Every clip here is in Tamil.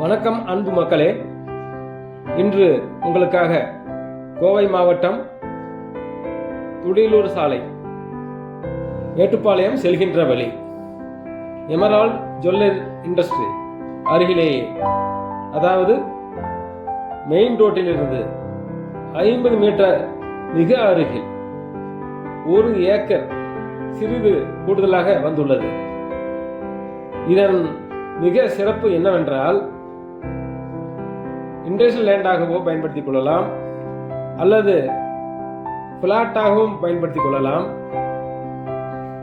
வணக்கம் அன்பு மக்களே. இன்று உங்களுக்காக கோவை மாவட்டம் துடிலூர் சாலை மேட்டுப்பாளையம் செல்கின்ற வழி எமரால் ஜுவல்லர் இண்டஸ்ட்ரி அருகிலேயே. அதாவது மெயின் ரோட்டிலிருந்து ஐம்பது மீட்டர் மிக அருகில் ஒரு ஏக்கர் சிறிது கூடுதலாக வந்துள்ளது. இதன் மிக சிறப்பு என்னவென்றால் இண்டஸ்ட்ரியல் லேண்டாகவோ பயன்படுத்திக் கொள்ளலாம். அல்லது பிளாட்டாகவும் பயன்படுத்திக் கொள்ளலாம்.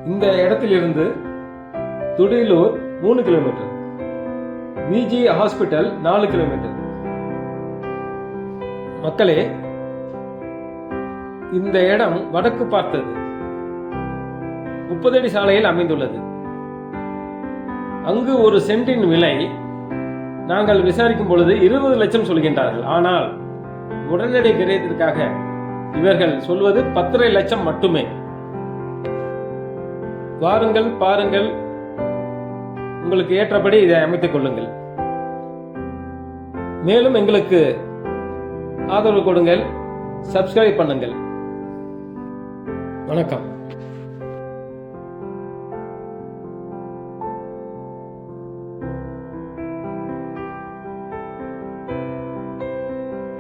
இந்த இடத்திலிருந்து துடிலூர் மூணு கிலோமீட்டர். விஜி ஹாஸ்பிட்டல் நாலு கிலோமீட்டர். மக்களே இந்த இடம் வடக்கு பார்த்தது. முப்பதடி சாலையில் அமைந்துள்ளது. அங்கு ஒரு சென்டின் விலை நாங்கள் விசாரிக்கும் பொழுது இருபது லட்சம் சொல்கின்றார்கள். ஆனால் உடனடி கிரயத்திற்காக இவர்கள் சொல்வது பத்தரை லட்சம் மட்டுமே. வாருங்கள் பாருங்கள். உங்களுக்கு ஏற்றபடி இதை அமைத்துக் கொள்ளுங்கள். மேலும் எங்களுக்கு ஆதரவு கொடுங்கள். சப்ஸ்கிரைப் பண்ணுங்கள். வணக்கம்.